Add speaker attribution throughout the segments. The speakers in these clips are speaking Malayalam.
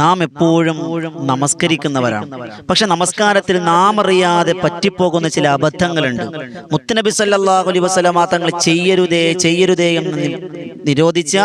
Speaker 1: നാം എപ്പോഴും നമസ്കരിക്കുന്നവരാണ്. പക്ഷെ നമസ്കാരത്തിൽ നാം അറിയാതെ പറ്റിപ്പോകുന്ന ചില അബദ്ധങ്ങളുണ്ട്. മുത്തനബി സല്ലല്ലാഹു അലൈഹി വസല്ലമ തങ്ങൾ ചെയ്യരുതേ ചെയ്യരുതേ എന്ന് നിരോധിച്ച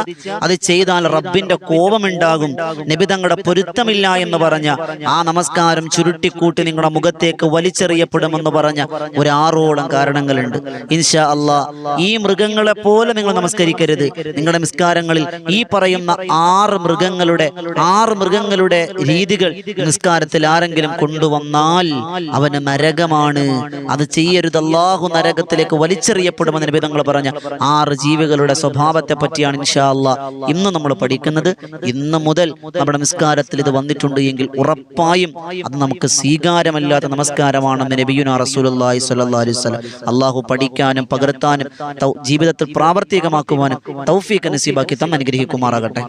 Speaker 1: അത് ചെയ്താൽ റബ്ബിന്റെ കോപമുണ്ടാകും. നബി തങ്ങളുടെ പൊരുത്തമില്ല എന്ന് പറഞ്ഞ ആ നമസ്കാരം ചുരുട്ടിക്കൂട്ടി നിങ്ങളുടെ മുഖത്തേക്ക് വലിച്ചെറിയപ്പെടുമെന്ന് പറഞ്ഞ ഒരു ആറോളം കാരണങ്ങളുണ്ട്. ഇൻഷാ അള്ളാ ഈ മൃഗങ്ങളെ പോലെ നിങ്ങൾ നമസ്കരിക്കരുത്. നിങ്ങളുടെ നിസ്കാരങ്ങളിൽ ഈ പറയുന്ന ആറ് മൃഗങ്ങളുടെ ആറ് മൃഗങ്ങളുടെ രീതികൾ നിസ്കാരത്തിൽ ആരെങ്കിലും കൊണ്ടുവന്നാൽ അവന് നരകമാണ്. അത് ചെയ്യരുത്. അള്ളാഹു നരകത്തിലേക്ക് വലിച്ചെറിയപ്പെടുമെന്ന് നിബിധങ്ങൾ പറഞ്ഞ ആറ് ജീവികളുടെ സ്വഭാവത്തെ പറ്റിയാണ് ഇൻഷാ അള്ളാ ഇന്ന് നമ്മൾ പഠിക്കുന്നത് ഇന്ന് മുതൽ നമ്മുടെ നിസ്കാരത്തിൽ ഇത് വന്നിട്ടുണ്ട് എങ്കിൽ ഉറപ്പായും അത് നമുക്ക് സ്വീകാരമല്ലാത്ത നമസ്കാരമാണ് നബിയുന സ്വല്ലല്ലാഹു അലൈഹി വസല്ലം അള്ളാഹു പഠിക്കാനും പകർത്താനും ജീവിതത്തിൽ പ്രാവർത്തികമാക്കുവാനും തൗഫീഖ് നസീബാക്കി തം അനുഗ്രഹിക്കുമാറാകട്ടെ.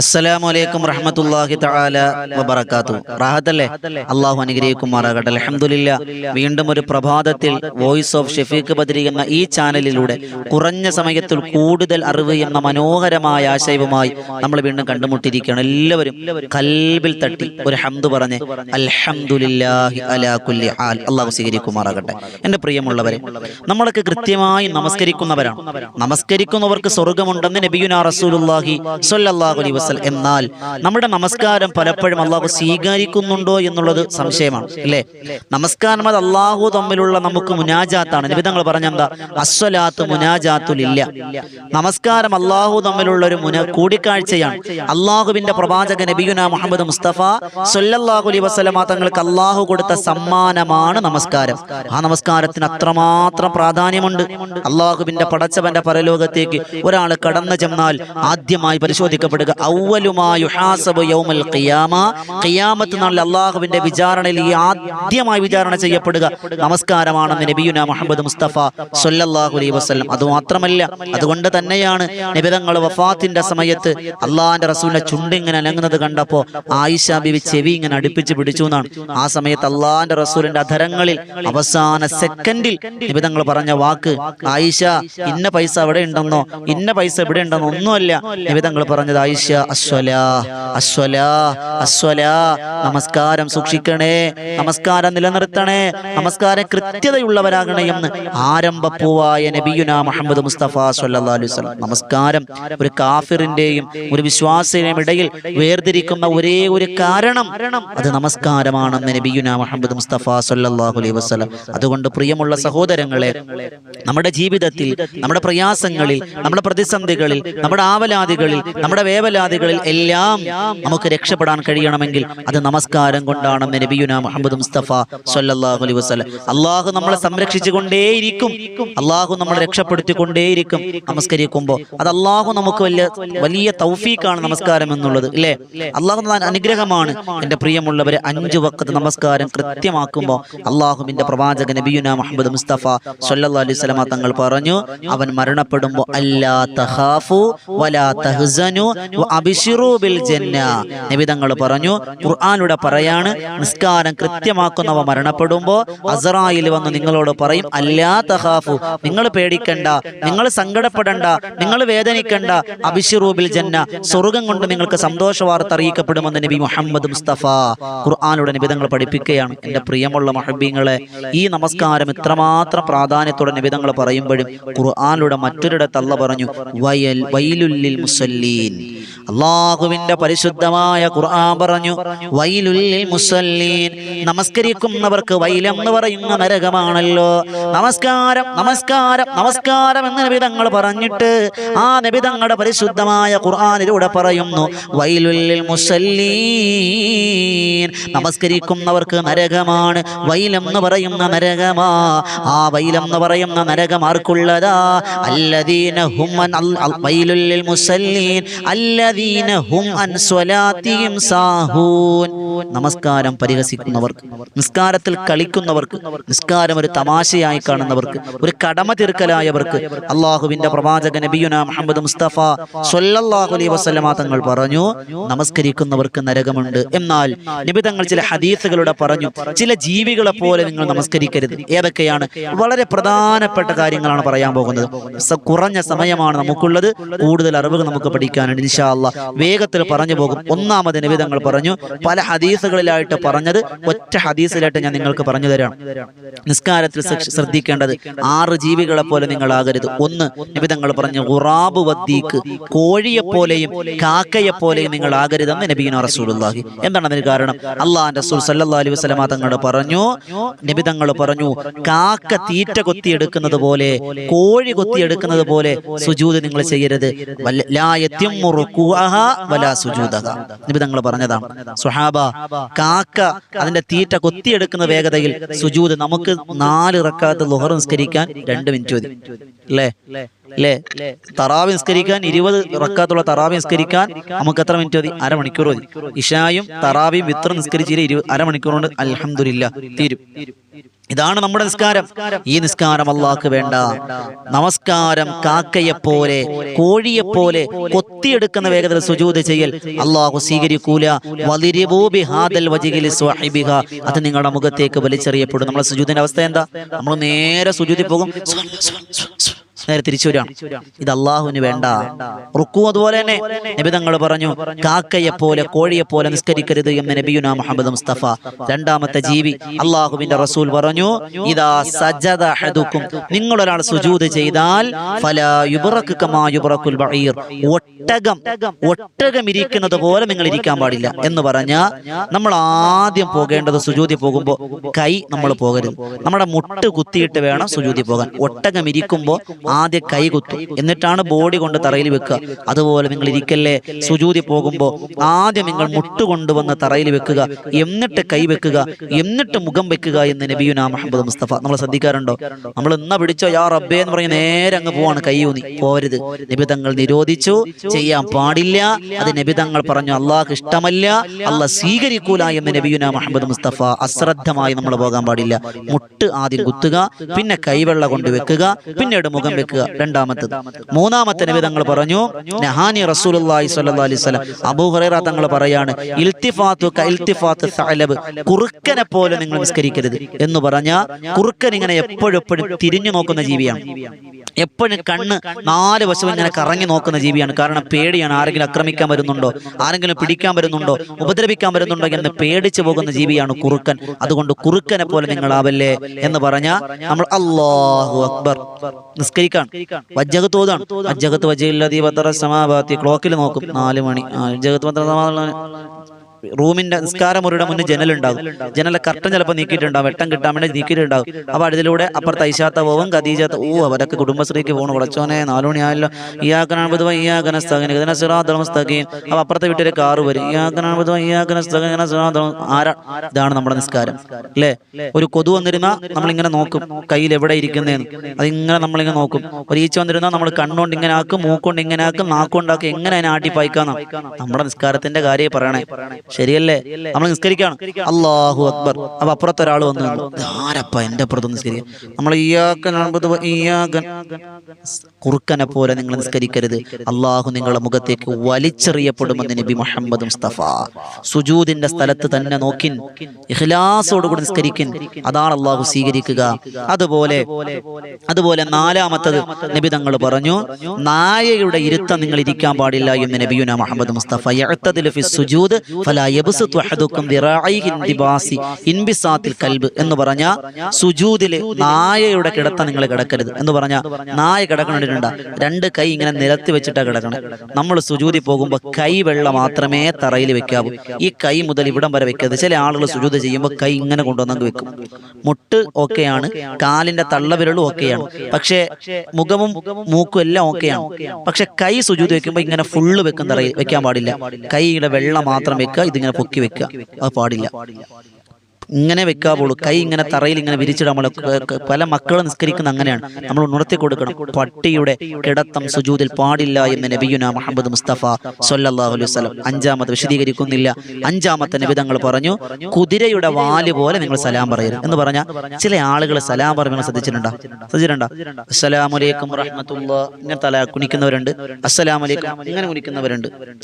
Speaker 1: അസ്സലാമു അലൈക്കും റഹ്മത്തുള്ളാഹി തആല വബറകാത്തു റാഹത്തല്ലേ? അള്ളാഹു അനുഗ്രഹിക്കുമാറാകട്ടെ. അൽഹംദുലില്ലാ. വീണ്ടും ഒരു പ്രഭാതത്തിൽ വോയിസ് ഓഫ് ഷെഫീഖ് ബദ്രി എന്ന ഈ ചാനലിലൂടെ കുറഞ്ഞ സമയത്തിൽ കൂടുതൽ അറിവ് എന്ന മനോഹരമായ ആശയവുമായി നമ്മൾ വീണ്ടും കണ്ടുമുട്ടിയിരിക്കുകയാണ്. എല്ലാവരും കൽബിൽ തട്ടി ഒരു ഹംദ് പറഞ്ഞ് അൽഹംദുലില്ലാഹി അലാ കുല്ലി ആൽ അള്ളാഹു സ്വീകരിക്കുമാറാകട്ടെ. എന്റെ പ്രിയമുള്ളവരെ നമ്മളൊക്കെ കൃത്യമായി നമസ്കരിക്കുന്നവരാണ്. നമസ്കരിക്കുന്നവർക്ക് സ്വർഗമുണ്ടെന്ന് നബിയുന റസൂലുള്ളാഹി സ്വല്ലല്ലാഹു അലൈഹി വസല്ലം. എന്നാൽ നമ്മുടെ നമസ്കാരം പലപ്പോഴും അള്ളാഹു സ്വീകരിക്കുന്നുണ്ടോ എന്നുള്ളത് സംശയമാണ് അല്ലേ? നമസ്കാരം അത് അള്ളാഹു തമ്മിലുള്ള നമുക്ക് മുനാജാത്താണ്. നിബിധങ്ങൾ പറഞ്ഞെന്താ അസ്വലാത്ത് മുനാജാത്തുലില്ല. നമസ്കാരം അള്ളാഹു തമ്മിലുള്ള ഒരു മുന കൂടിക്കാഴ്ചയാണ്. അള്ളാഹുവിന്റെ പ്രവാചക നബിയുന മുഹമ്മദ് മുസ്തഫ സൊല്ലാഹു അലൈഹി വസ്ലമ തങ്ങൾക്ക് അള്ളാഹു കൊടുത്ത സമ്മാനമാണ് നമസ്കാരം. ആ നമസ്കാരത്തിന് അത്രമാത്രം പ്രാധാന്യമുണ്ട്. അള്ളാഹുവിന്റെ പടച്ചവന്റെ പരലോകത്തേക്ക് ഒരാൾ കടന്നു ചെന്നാൽ ആദ്യമായി പരിശോധിക്കപ്പെടുക. ഖിയാമത്ത് നാളിൽ അള്ളാഹുവിന്റെ വിചാരണയിൽ ഈ ആദ്യമായി വിചാരണ ചെയ്യപ്പെടുക നമസ്കാരമാണെന്ന് നബിയുന മുഹമ്മദ് മുസ്തഫ സൊല്ലാഹു അലൈഹി വസല്ലം. അതുമാത്രമല്ല അതുകൊണ്ട് തന്നെയാണ് നിബിതങ്ങൾ വഫാത്തിന്റെ സമയത്ത് അള്ളാഹിന്റെ റസൂലിന്റെ ചുണ്ടിങ്ങനെ അലങ്ങുന്നത് കണ്ടപ്പോ ആയിഷ ബിവി ചെവി ഇങ്ങനെ അടുപ്പിച്ച് പിടിച്ചു എന്നാണ്. ആ സമയത്ത് അള്ളാഹിന്റെ റസൂലിന്റെ അധരങ്ങളിൽ അവസാന സെക്കൻഡിൽ നിബിതങ്ങൾ പറഞ്ഞ വാക്ക് ആയിഷ ഇന്ന പൈസ അവിടെ ഉണ്ടെന്നോ ഇന്ന പൈസ ഇവിടെ ഉണ്ടെന്നോ ഒന്നുമല്ല. നിബിതങ്ങൾ പറഞ്ഞത് ആയിഷ അശ്വല അശ്വല അശ്വല നമസ്കാരം സൂക്ഷിക്കണേ നമസ്കാരം നിലനിർത്തണേ. നമസ്കാരം കൃത്യതയുള്ളവരാകണേ എന്ന് ആരംഭപ്പൂവായ നബിയുന മുഹമ്മദ് മുസ്തഫ സല്ലാ അലൈഹി നമസ്കാരം. ഒരു കാഫിറിന്റെയും ഒരു വിശ്വാസിയുടെയും ഇടയിൽ വേർതിരിക്കുന്ന ഒരേ ഒരു കാരണം അത് നമസ്കാരമാണെന്ന് നബിയുന മുഹമ്മദ് മുസ്തഫ സല്ലല്ലാഹു അലൈഹി വസല്ലം. അതുകൊണ്ട് പ്രിയമുള്ള സഹോദരങ്ങളെ നമ്മുടെ ജീവിതത്തിൽ നമ്മുടെ പ്രയാസങ്ങളിൽ നമ്മുടെ പ്രതിസന്ധികളിൽ നമ്മുടെ ആവലാതികളിൽ നമ്മുടെ വേവലാതികളിൽ എല്ലാം നമുക്ക് രക്ഷപ്പെടാൻ കഴിയണമെങ്കിൽ അത് നമസ്കാരം കൊണ്ടാണ് നബിയുന മുഹമ്മദ് മുസ്തഫ സല്ലല്ലാഹു അലൈഹി വസല്ലം. അള്ളാഹു നമ്മളെ സംരക്ഷിച്ചു കൊണ്ടേയിരിക്കും അള്ളാഹു നമ്മളെ രക്ഷപ്പെടുത്തിക്കൊണ്ടേയിരിക്കും. നമസ്കരിക്കുമ്പോൾ അത് അള്ളാഹു നമുക്ക് വലിയ വലിയ തൗഫീഖാണ് നമസ്കാരം എന്നുള്ളത് അല്ലേ അള്ളാഹു അനുഗ്രഹമാണ് എന്റെ പ്രിയമുള്ളവരെ അഞ്ചു വക്കത്ത് നമസ്കാരം കൃത്യമാക്കുമ്പോൾ അള്ളാഹുബിന്റെ പ്രവാചക നബിയുന മുഹമ്മദ് മുസ്തഫ സല്ലി അലൈഹി വസല്ലമ തങ്ങൾ പറഞ്ഞു അവൻ മരണപ്പെടുമ്പോൾ അല്ലാ വലാ തഹ്സനു ബിൽ ജന്ന. നബി തങ്ങൾ പറഞ്ഞു ഖുർആനിലൂടെ പറയാണ് നിസ്കാരം കൃത്യമാക്കുന്നവ മരണപ്പെടുമ്പോൾ അസറായിൽ വന്ന് നിങ്ങളോട് പറയും അല്ലാ തഹാഫു നിങ്ങൾ പേടിക്കണ്ട നിങ്ങൾ സങ്കടപ്പെടണ്ട നിങ്ങൾ വേദനിക്കണ്ട. അബിഷിറൂബിൽ ജന്ന. സ്വർഗം കൊണ്ട് നിങ്ങൾക്ക് സന്തോഷ വാർത്ത അറിയിക്കപ്പെടുമെന്ന് നബി മുഹമ്മദ് മുസ്തഫ ഖുർആാനുടെ നിബിതങ്ങൾ പഠിപ്പിക്കുകയാണ്. എന്റെ പ്രിയമുള്ള മഹബീങ്ങളെ ഈ നമസ്കാരം ഇത്രമാത്രം പ്രാധാന്യത്തോടെ നിബിതങ്ങൾ പറയുമ്പോഴും ഖുർആാനുടെ മറ്റൊരിടത്ത് അല്ല പറഞ്ഞു വയൽ വൈലുല്ലിൽ മുസല്ലീൻ. അള്ളാഹുവിന്റെ പരിശുദ്ധമായ ഖുർആൻ പറഞ്ഞു വൈലുല്ലിൽ മുസല്ലീൻ. നമസ്കരിക്കുന്നവർക്ക് വൈലെന്ന് പറയുന്ന നരകമാണല്ലോ. നമസ്കാരം നമസ്കാരം നമസ്കാരം എന്ന് നബിതങ്ങൾ പറഞ്ഞിട്ട് ആ നബിതങ്ങളുടെ പരിശുദ്ധമായ ഖുർആനിലൂടെ പറയുന്നു വൈലുല്ലിൽ മുസല്ലീൻ. നമസ്കരിക്കുന്നവർക്ക് നരകമാണ് വൈലെന്ന് പറയുന്ന നരകമാ. ആ വൈലെന്ന് പറയുന്ന നരകം ആർക്കുള്ളതാ അല്ലദീന അൽ- വൈലുല്ലിൽ മുസല്ലീൻ. അല്ലദീന നമസ്കാരം പരിഹസിക്കുന്നവർക്ക് നിസ്കാരത്തിൽ കളിക്കുന്നവർക്ക് നിസ്കാരം ഒരു തമാശയായി കാണുന്നവർക്ക് ഒരു കടമ തീർക്കലായവർക്ക് അള്ളാഹുവിന്റെ പ്രവാചക നബിയുന മുഹമ്മദ് മുസ്തഫ സ്വല്ലല്ലാഹു അലൈഹി വസല്ലമ തങ്ങൾ പറഞ്ഞു നമസ്കരിക്കുന്നവർക്ക് നരകമുണ്ട്. എന്നാൽ നബി തങ്ങൾ ചില ഹദീസുകളുടെ പറഞ്ഞു ചില ജീവികളെ പോലെ നിങ്ങൾ നമസ്കരിക്കരുത്. ഏതൊക്കെയാണ്? വളരെ പ്രധാനപ്പെട്ട കാര്യങ്ങളാണ് പറയാൻ പോകുന്നത്. കുറഞ്ഞ സമയമാണ് നമുക്കുള്ളത്. കൂടുതൽ അറിവുകൾ നമുക്ക് പഠിക്കാനുണ്ട് ഇൻഷാ അല്ലാ വേഗത്തിൽ പറഞ്ഞു പോകും. ഒന്നാമത് നിവിധങ്ങൾ പറഞ്ഞു. പല ഹദീസുകളിലായിട്ട് പറഞ്ഞത് ഒറ്റ ഹദീസിലായിട്ട് ഞാൻ നിങ്ങൾക്ക് പറഞ്ഞു തരാം. നിസ്കാരത്തിൽ ശ്രദ്ധിക്കേണ്ടത് ആറ് ജീവികളെ പോലെ നിങ്ങൾ നിങ്ങളാകരുത് ഒന്ന് നിവിധങ്ങൾ പറഞ്ഞു ഉറാബ് വദ്ദീക്ക് കോഴിയെ പോലെയും കാക്കയെ പോലെയും നിങ്ങൾ ആകരുതെന്ന് നബീന റസൂലുള്ളാഹി. എന്താണ് അതിന് കാരണം? അള്ളാഹിന്റെ റസൂൽ സല്ലാ അലൈഹി വസല്ലമ തങ്ങൾ പറഞ്ഞു നിബിതങ്ങൾ പറഞ്ഞു കാക്ക തീറ്റ കൊത്തിയെടുക്കുന്നത് പോലെ കോഴി കൊത്തിയെടുക്കുന്നത് പോലെ സുജൂത് നിങ്ങൾ ചെയ്യരുത്. ലായത്യം ലാ സുജൂദഹ നിബിതങ്ങൾ പറഞ്ഞതാണ്. സുഹാബ കാക്ക അതിന്റെ തീറ്റ കൊത്തിയെടുക്കുന്ന വേഗതയിൽ സുജൂദ് നമുക്ക് നാല് റക്കാത്ത് ലുഹർ നിസ്കരിക്കാൻ രണ്ട് മിനിറ്റ് മതി. അല്ലേ? അല്ലേ തറാവ് നിസ്കരിക്കാൻ ഇരുപത് റക്കാത്തുള്ള തറാവ് നിസ്കരിക്കാൻ നമുക്ക് എത്ര മിനിറ്റ് മതി? അരമണിക്കൂർ മതി. ഇഷായും തറാവിയും വിത്ര നിസ്കരിച്ചില്ല ഇരു അരമണിക്കൂർ കൊണ്ട് അലഹമില്ല തീരും. ഇതാണ് നമ്മുടെ നിസ്കാരം. ഈ നിസ്കാരം അള്ളാഹ്ക്ക് വേണ്ട. നമസ്കാരം കാക്കയെപ്പോലെ കോഴിയെപ്പോലെ കോഴിയെ പോലെ കൊത്തിയെടുക്കുന്ന വേഗത്തിൽ സുജൂത് ചെയ്യൽ അള്ളാഹു സ്വീകരിക്കൂല. അത് നിങ്ങളുടെ മുഖത്തേക്ക് വലിച്ചെറിയപ്പെടും. നമ്മുടെ സുജൂതിന്റെ അവസ്ഥ എന്താ? നമ്മൾ നേരെ സുജൂതി പോകും. നേരെ തിരിച്ചു വരിക. ഇത് അള്ളാഹുവിന് വേണ്ട. റുക്കു അതുപോലെ തന്നെ നബി തങ്ങൾ പറഞ്ഞു കാക്കയെ പോലെ കോഴിയെ പോലെ നിസ്കരിക്കരുത് എന്ന് നബിയുന മുഹമ്മദ് മുസ്തഫ. രണ്ടാമത്തെ ജീവി അള്ളാഹുവിന്റെ റസൂൽ പറഞ്ഞു ഇതാ സജദ ഹദുക്കും നിങ്ങൾ ഒരാൾ സുജൂദ് ചെയ്താൽ ഫല യുബ്റക് കമാ യുബ്റകുൽ ബഈർ. ഒട്ടകം ഒട്ടകം ഇരിക്കുന്നത് പോലെ നിങ്ങൾ ഇരിക്കാൻ പാടില്ല എന്ന് പറഞ്ഞ നമ്മൾ ആദ്യം പോകേണ്ടത് സുജൂതി പോകുമ്പോൾ കൈ നമ്മൾ പോകരുത്. നമ്മുടെ മുട്ട് കുത്തിയിട്ട് വേണം സുജൂതി പോകാൻ. ഒട്ടകം ഇരിക്കുമ്പോൾ ആദ്യം കൈ കുത്തും. എന്നിട്ടാണ് ബോഡി കൊണ്ട് തറയിൽ വെക്കുക. അതുപോലെ നിങ്ങൾ ഇരിക്കല്ലേ? സുജൂതി പോകുമ്പോൾ ആദ്യം നിങ്ങൾ മുട്ട് കൊണ്ടുവന്ന് തറയിൽ വെക്കുക. എന്നിട്ട് കൈ വെക്കുക. എന്നിട്ട് മുഖം വെക്കുക എന്ന് നബിയുന മുഹമ്മദ് മുസ്തഫ. നമ്മൾ ശ്രദ്ധിക്കാറുണ്ടോ? നമ്മൾ ഇന്ന പിടിച്ചോ യാ റബ്ബേ എന്ന് പറഞ്ഞ് നേരെ അങ്ങ് പോവാണ്. കൈ ഊന്നി. നബി തങ്ങൾ നിരോധിച്ചു. ചെയ്യാൻ പാടില്ല. അത് നിബിതങ്ങൾ പറഞ്ഞു അള്ളാഹ് ഇഷ്ടമല്ല. അള്ളാഹ് സ്വീകരിക്കൂല എന്ന് നബിയുന മുഹമ്മദ് മുസ്തഫ അശ്രദ്ധമായി നമ്മൾ പോകാൻ പാടില്ല. മുട്ട് ആദ്യം കുത്തുക. പിന്നെ കൈവെള്ള കൊണ്ട് വെക്കുക. പിന്നീട് മുഖം വെക്കുക രണ്ടാമത്തത്. മൂന്നാമത്തെ നബി തങ്ങൾ പറഞ്ഞു നഹാനി റസൂലുള്ളാഹി സ്വല്ലല്ലാഹി അലൈഹി വസല്ലം. അബൂ ഹുറൈറ തങ്ങൾ പറയാണ് കുറുക്കനെ പോലെ നിങ്ങൾ നിസ്കരിക്കരുത് എന്ന് പറഞ്ഞ കുറുക്കൻ ഇങ്ങനെ എപ്പോഴും എപ്പോഴും തിരിഞ്ഞു നോക്കുന്ന ജീവിയാണ്. എപ്പോഴും കണ്ണ് നാല് വശവും ഇങ്ങനെ കറങ്ങി നോക്കുന്ന ജീവിയാണ്. കാരണം പേടിയാണ് ആരെങ്കിലും ആക്രമിക്കാൻ വരുന്നുണ്ടോ ആരെങ്കിലും പിടിക്കാൻ വരുന്നുണ്ടോ ഉപദ്രവിക്കാൻ വരുന്നുണ്ടോ എന്ന് പേടിച്ചു പോകുന്ന ജീവിയാണ് കുറുക്കൻ. അതുകൊണ്ട് കുറുക്കനെ പോലെ നിങ്ങളാവല്ലേ എന്ന് പറഞ്ഞ നമ്മൾ അള്ളാഹു അക്ബർ. നിസ്കരിക്കാൻ വജ്ജകത്ത് ഓതാണ് വജ്ജകത്ത് വജയില്ലതി സമാപാത്തി. ക്ലോക്കിൽ നോക്കും. നാല് മണി. വജ്ജകത്ത് പത്ര സമാ റൂമിന്റെ നിസ്കാരമുറിയുടെ മുന്നിൽ ജനലുണ്ടാകും ജനലെ കർട്ടൻ ചിലപ്പോൾ നീക്കിയിട്ടുണ്ടാവും. വെട്ടം കിട്ടാൻ വേണ്ടി നീക്കിയിട്ടുണ്ടാവും അപ്പൊ അതിലൂടെ അപ്പുറത്ത് ഐശാത്ത പോവും ഖദീജാത്ത ഓ അവരൊക്കെ കുടുംബശ്രീക്ക് പോകണം വിളച്ചോനെ നാലുമണിയായല്ലോ ഇയാക്കനാണ് ഇയാക്കന സ്ഥഗൻ ഇതിനെ സിറാദമസ്തകയും അപ്പൊ അപ്പുറത്തെ വീട്ടിലെ കാറ് വരും. ഇയാക്കനാണ് ഇയാക്കന സ്ഥഗന ആരാ? ഇതാണ് നമ്മുടെ നിസ്കാരം. അല്ലേ? ഒരു കൊതു വന്നിരുന്ന നമ്മളിങ്ങനെ നോക്കും. കയ്യിൽ എവിടെ ഇരിക്കുന്നതെന്ന് അതിങ്ങനെ നമ്മളിങ്ങനെ നോക്കും. ഒരു ഈച്ച വന്നിരുന്നാൽ നമ്മൾ കണ്ണുകൊണ്ട് ഇങ്ങനെ ആക്കും മൂക്കൊണ്ട് ഇങ്ങനെ ആക്കും നാക്കൊണ്ടാക്കും എങ്ങനെ അതിനെ ആട്ടി പായിക്കാന്നാ? നമ്മുടെ നിസ്കാരത്തിന്റെ കാര്യം പറയണേ. ശരിയല്ലേ? നമ്മൾ നിസ്കരിക്കാണ്. അള്ളാഹു അക്ബർ. അപ്പൊ അപ്പുറത്ത് ഒരാൾ വന്നു ആരപ്പ എന്റെ അപ്പുറത്ത് നിസ്കരിക്കുക നമ്മൾ ഈയാക്കൻ ഈയാക്കൻ കുറുക്കനെ പോലെ നിങ്ങൾ നിസ്കരിക്കരുത്. അള്ളാഹു നിങ്ങളുടെ മുഖത്തേക്ക് വലിച്ചെറിയപ്പെടുമെന്ന് നബി മുഹമ്മദ് മുസ്തഫ. സുജൂദിന്റെ സ്ഥലത്ത് തന്നെ നോക്കിൻ. ഇഖ്ലാസോടുകൂടി നിസ്കരിക്കൻ. അതാണ് അള്ളാഹു സ്വീകരിക്കുക. അതുപോലെ അതുപോലെ നാലാമത്തത് നബി തങ്ങൾ പറഞ്ഞു നായയുടെ ഇരുത്തം നിങ്ങൾ ഇരിക്കാൻ പാടില്ല എന്ന് നബിയുന മുഹമ്മദ് മുസ്തഫ. സുജൂദ് ഫലാ കൽബ് എന്ന് പറഞ്ഞ സുജൂദിൽ നായയുടെ കിടത്ത നിങ്ങൾ കിടക്കരുത് എന്ന് പറഞ്ഞ നായ കിടക്കണിട്ടുണ്ട് രണ്ട് കൈ ഇങ്ങനെ നിരത്തി വെച്ചിട്ടാ കിടക്കണം. നമ്മൾ സുജൂതി പോകുമ്പോൾ കൈ വെള്ള മാത്രമേ തറയിൽ വെക്കാവൂ. ഈ കൈ മുതൽ ഇവിടം വരെ വെക്കരുത്. ചില ആളുകൾ സുജൂത് ചെയ്യുമ്പോൾ കൈ ഇങ്ങനെ കൊണ്ടുവന്നങ്ങ് വെക്കും. മുട്ട് ഓക്കെയാണ് കാലിന്റെ തള്ളവിരളും ഓക്കെയാണ്. പക്ഷേ മുഖവും മൂക്കും എല്ലാം ഓക്കെയാണ്. പക്ഷെ കൈ സുജൂതി വെക്കുമ്പോൾ ഇങ്ങനെ ഫുള്ള് വെക്കും വെക്കാൻ പാടില്ല. കൈയുടെ വെള്ള മാത്രം വെക്കുക ഇതിങ്ങനെ പൊക്കി വെക്കുക. അത് പാടില്ല. ഇങ്ങനെ വെക്കാവുള്ളൂ. കൈ ഇങ്ങനെ തറയിൽ ഇങ്ങനെ വിരിച്ചിടാൻ പല മക്കളും നിസ്കരിക്കുന്ന അങ്ങനെയാണ്. നമ്മൾ ഉണർത്തി കൊടുക്കണം. പട്ടിയുടെ കിടത്തം സുജൂതിൽ പാടില്ല എന്ന് നബിയുന മുഹമ്മദ് മുസ്തഫ സല്ലല്ലാഹു അലൈഹി വസല്ലം അഞ്ചാമത് വിശദീകരിക്കുന്നില്ല. അഞ്ചാമത്തെ നബിതങ്ങൾ പറഞ്ഞു കുതിരയുടെ വാൽ പോലെ നിങ്ങൾ സലാം പറയരുത്. എന്ന് പറഞ്ഞാൽ ചില ആളുകൾ സലാം പറയുന്നത് ശ്രദ്ധിച്ചിട്ടുണ്ടോ? ശ്രദ്ധിച്ചിട്ടുണ്ടോ? അസ്സലാമലൈക്കും റഹ്മത്തുള്ള ഇങ്ങനെ തല ഇങ്ങനെ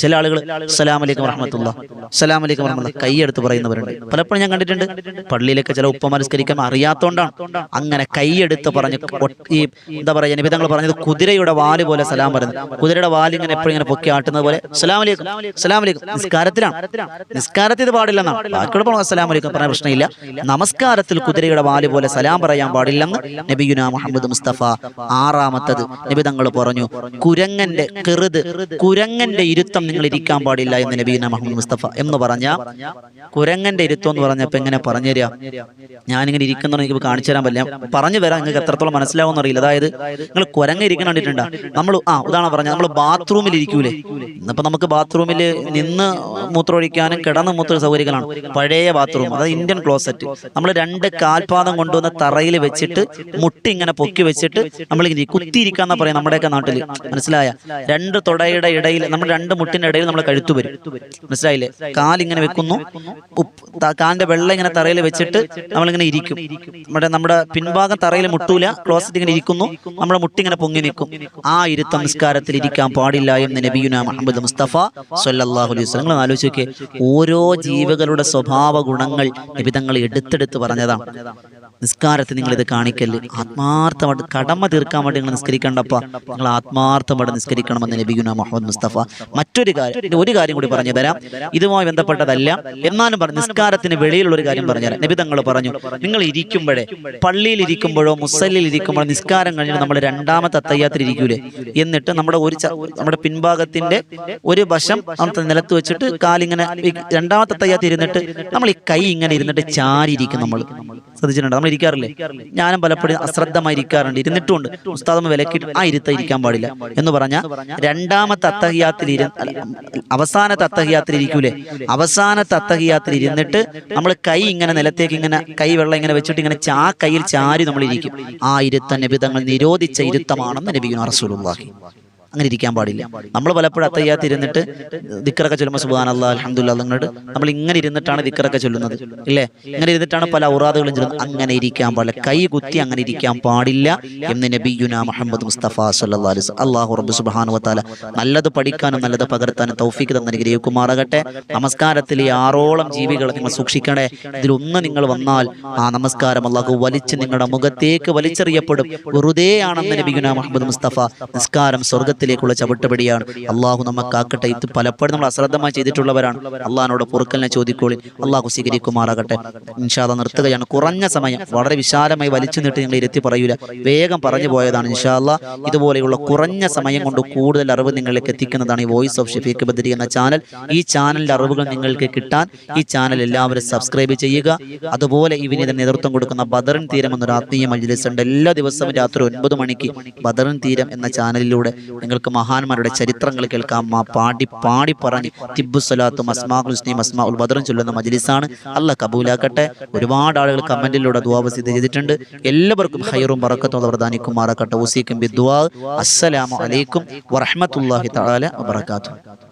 Speaker 1: ചില ആളുകൾ അസ്സലാമലൈക്കും അസ്സലാമലൈക്കും കൈയെടുത്ത് പറയുന്നവരുണ്ട്. പലപ്പോഴും ഞാൻ കണ്ടിട്ടുണ്ട് പള്ളിയിലൊക്കെ ചില ഉപ്പമനസ്കരിക്കാൻ അറിയാത്തോണ്ടാണ്. അങ്ങനെ കൈയെടുത്ത് പറഞ്ഞ് ഈ എന്താ പറയാ നിബിധങ്ങൾ പറഞ്ഞത് കുതിരയുടെ വാൽ പോലെ സലാം പറയുന്നത്. കുതിരയുടെ വാൽ ഇങ്ങനെ എപ്പോഴും ഇങ്ങനെ പൊക്കി ആട്ടുന്നത് പോലെ അലൈക്കും അലൈക്കും നിസ്കാരത്തിലാണ്. നിസ്കാരത്തിൽ ഇത് പാടില്ലെന്നാണ്. ബാക്കിയുള്ള പറഞ്ഞു അസ്സലാം അലൈക്കും പറഞ്ഞ പ്രശ്നമില്ല. നമസ്കാരത്തിൽ കുതിരയുടെ വാൽ പോലെ സലാം പറയാൻ പാടില്ലെന്ന് നബിയുന മുഹമ്മദ് മുസ്തഫ ആറാമത്തത് നബി തങ്ങൾ പറഞ്ഞു. കുരങ്ങന്റെ കെറുത് കുരങ്ങന്റെ ഇരുത്തം നിങ്ങൾ ഇരിക്കാൻ പാടില്ല എന്ന് നബീന മുഹമ്മദ് മുസ്തഫ എന്ന് പറഞ്ഞ കുരങ്ങന്റെ ഇരുത്തം എന്ന് പറഞ്ഞപ്പോ എങ്ങനെ പറഞ്ഞു തരിക ഞാനിങ്ങനെ ഇരിക്കുന്നു എനിക്ക് കാണിച്ചു തരാൻ പറ്റില്ല. പറഞ്ഞു വരാം നിങ്ങൾക്ക് എത്രത്തോളം മനസ്സിലാവുമെന്ന് അറിയില്ല. അതായത് നിങ്ങൾ കുരങ്ങ ഇരിക്കണം കണ്ടിട്ടുണ്ടോ. നമ്മൾ ആ ഉദാഹരണം പറഞ്ഞത്. നമ്മൾ ബാത്റൂമിൽ ഇരിക്കൂലേ? ഇന്നിപ്പോ നമുക്ക് ബാത്റൂമിൽ നിന്ന് മൂത്രമൊഴിക്കാനും കിടന്ന് മൂത്ര സൗകര്യങ്ങളാണ്. പഴയ ബാത്റൂം അതായത് ഇന്ത്യൻ ക്ലോസറ്റ് നമ്മൾ രണ്ട് കാൽപാദം കൊണ്ടുവന്ന് തറയിൽ വെച്ചിട്ട് മുട്ടി ഇങ്ങനെ പൊക്കി വെച്ചിട്ട് നമ്മൾ കുത്തിയിരിക്കാന്ന പറയാം നമ്മുടെയൊക്കെ നാട്ടിൽ. മനസ്സിലായ? രണ്ട് തുടയുടെ ഇടയിൽ നമ്മൾ രണ്ട് മുട്ടിന്റെ ഇടയിൽ നമ്മൾ കഴുത്തു വരും. മനസ്സിലായില്ലേ? കാലിങ്ങനെ വെക്കുന്നു. കാലിന്റെ വെള്ളം ഇങ്ങനെ തറയിൽ വെച്ചിട്ട് നമ്മളിങ്ങനെ ഇരിക്കും. നമ്മുടെ നമ്മുടെ പിൻഭാഗം തറയിൽ മുട്ടൂല ക്ലോസറ്റ് ഇങ്ങനെ ഇരിക്കുന്നു. നമ്മുടെ മുട്ടി ഇങ്ങനെ പൊങ്ങി നിൽക്കും. ആ ഇരുത്ത നിസ്കാരത്തിൽ ഇരിക്കാൻ പാടില്ല എന്ന് നബിയുന മുഹമ്മദ് മുസ്തഫ സല്ലല്ലാഹു അലൈഹി നിങ്ങൾ ആലോചിച്ച് ഓരോ ജീവികളുടെ സ്വഭാവ ഗുണങ്ങൾ നിബിതങ്ങൾ എടുത്തെടുത്ത് പറഞ്ഞതാണ്. നിസ്കാരത്തിൽ നിങ്ങൾ ഇത് കാണിക്കല്ലേ ആത്മാർത്ഥമായിട്ട് കടമ തീർക്കാൻ വേണ്ടി നിങ്ങൾ നിസ്കരിക്കണ്ടപ്പ. നിങ്ങൾ ആത്മാർത്ഥമായിട്ട് നിസ്കരിക്കണമെന്ന് ലഭിക്കുന്ന മുഹമ്മദ് മുസ്തഫ. മറ്റൊരു കാര്യം ഒരു കാര്യം കൂടി പറഞ്ഞു തരാം. ഇതുമായി ബന്ധപ്പെട്ടതല്ല. എന്നാലും പറഞ്ഞു നിസ്കാരത്തിന് വെളിയിലുള്ള ഒരു കാര്യം പറഞ്ഞുതരാം നബി തങ്ങൾ പറഞ്ഞു നിങ്ങൾ ഇരിക്കുമ്പോഴേ പള്ളിയിൽ ഇരിക്കുമ്പോഴോ മുസല്ലിൽ ഇരിക്കുമ്പോഴോ നിസ്കാരം കഴിഞ്ഞിട്ട് നമ്മൾ രണ്ടാമത്തെ അത്തയ്യാത്തിൽ ഇരിക്കൂലേ? എന്നിട്ട് നമ്മുടെ ഒരു നമ്മുടെ പിൻഭാഗത്തിന്റെ ഒരു വശം നമുക്ക് നിലത്ത് വെച്ചിട്ട് കാലിങ്ങനെ രണ്ടാമത്തെ അത്തയ്യാത്തിൽ ഇരുന്നിട്ട് നമ്മൾ ഈ കൈ ഇങ്ങനെ ഇരുന്നിട്ട് ചാരിയിരിക്കും നമ്മൾ. ശ്രദ്ധിച്ചിട്ടുണ്ട്? നമ്മൾ ഇരിക്കാറില്ലേ ഞാനും പലപ്പോഴും അശ്രദ്ധമായി ഇരിക്കാറുണ്ട് ഇരുന്നിട്ടുണ്ട് ഉസ്താദമ്മ വിലക്കിയിട്ട് ആ ഇരുത്ത ഇരിക്കാൻ പാടില്ല. എന്ന് പറഞ്ഞാൽ രണ്ടാമത്തെ അത്തഹിയാത്തിൽ ഇരു തത്തഹിയാത്തിൽ അവസാനത്തെ അത്തഹിയാത്തിൽ ഇരിക്കൂലേ അവസാനത്തെ അത്തഹിയാത്തിൽ ഇരുന്നിട്ട് നമ്മൾ കൈ ഇങ്ങനെ നിലത്തേക്ക് ഇങ്ങനെ കൈ വെള്ളം ഇങ്ങനെ വെച്ചിട്ട് ഇങ്ങനെ ചാ കയ്യിൽ ചാരി നമ്മൾ ഇരിക്കും ആ ഇരുത്ത നബിതങ്ങൾ നിരോധിച്ച ഇരുത്തമാണെന്ന് നബിയുന റസൂലുള്ളാഹി. അങ്ങനെ ഇരിക്കാൻ പാടില്ല. നമ്മൾ പലപ്പോഴും അത്തയ്യാത്ത് ഇരുന്നിട്ട് ദിക്കറൊക്കെ ചൊല്ലുമ്പോൾ സുബാൻ അള്ളാഹ് അലഹമുല്ല നിങ്ങളോട് നമ്മൾ ഇങ്ങനെ ഇരുന്നിട്ടാണ് ദിക്കറൊക്കെ ചൊല്ലുന്നത്. ഇല്ലേ? ഇങ്ങനെ ഇരുന്നിട്ടാണ് പല ഔറാദുകളും ചൊല്ലുന്നത്. അങ്ങനെ ഇരിക്കാൻ പാടില്ല. കൈ കുത്തി അങ്ങനെ ഇരിക്കാൻ പാടില്ല എന്ന് നബിയുന മുഹമ്മദ് മുസ്തഫ സല്ലല്ലാഹു അലൈഹി അള്ളാഹു റബ്ബ് വതആല നല്ലത് പഠിക്കാനും നല്ലത് പകർത്താനും തൗഫീക്ക് തന്നെ ഗ്രഹിക്കുമാറാകട്ടെ നമസ്കാരത്തിലെ ആറോളം ജീവികളെ നിങ്ങൾ സൂക്ഷിക്കണേ. ഇതിലൊന്ന് നിങ്ങൾ വന്നാൽ ആ നമസ്കാരം അള്ളാഹു വലിച്ച് നിങ്ങളുടെ മുഖത്തേക്ക് വലിച്ചെറിയപ്പെടും. വെറുതെ ആണെന്ന് നബിഗുന മുഹമ്മദ് മുസ്തഫ നിസ്കാരം സ്വർഗത്തിലേക്കുള്ള ചവിട്ടുപടിയാണ്. അള്ളാഹു നമുക്കാക്കട്ടെ ഇത് പലപ്പോഴും നമ്മൾ അശ്രദ്ധമായി ചെയ്തിട്ടുള്ളവരാണ്. അള്ളാഹിനോട് പൊറുക്കലിനെ ചോദിക്കോളി അള്ളാഹു സ്വീകരിക്കുമാറാകട്ടെ. ഇൻഷാദ നിർത്തുകയാണ്. കുറഞ്ഞ സമയം വളരെ വിശാലമായി വലിച്ചു നീട്ടി നിങ്ങൾ ഇരുത്തി പറയൂല. വേഗം പറഞ്ഞു പോയതാണ് ഇൻഷാല്ല ഇതുപോലെയുള്ള കുറഞ്ഞ സമയം കൊണ്ട് കൂടുതൽ അറിവ് നിങ്ങളിലേക്ക് എത്തിക്കുന്നതാണ് ഈ വോയിസ് ഓഫ് ഷെഫീഖ് ബദരി എന്ന ചാനൽ. ഈ ചാനലിന്റെ അറിവുകൾ നിങ്ങൾക്ക് കിട്ടാൻ ഈ ചാനൽ എല്ലാവരും സബ്സ്ക്രൈബ് ചെയ്യുക. അതുപോലെ ഇവന് ഇതിന് നേതൃത്വം കൊടുക്കുന്ന ബദറിൻ തീരം എന്നൊരു ആത്മീയ മജ്ലിസ് ഉണ്ട് എല്ലാ ദിവസവും രാത്രി ഒൻപത് മണിക്ക് ബദറിൻ തീരം എന്ന ചാനലിലൂടെ നിങ്ങൾക്ക് മഹാന്മാരുടെ ചരിത്രങ്ങൾ കേൾക്കാം. ആ പാടി പാടി പറഞ്ഞ് തിബുസലാത്തും അസ്മാ ഹുസ്നീം അസ്മാ ഉൽ ബദറും ചൊല്ലുന്ന മജ്ലിസാണ്. അല്ല കബൂലാക്കട്ടെ. ഒരുപാട് ആളുകൾ കമന്റിലൂടെ ദുവാവസിദ്ധ ചെയ്തിട്ടുണ്ട്. എല്ലാവർക്കും ഹൈറും പറക്കത്തും പ്രധാനിക്കുമാറാക്കട്ടെ ഊസിക്കും ബിദ്വാ അസ്സലാമു അലൈക്കും വറഹ്മത്തുള്ളാഹി തആല വബറകാതുഹു.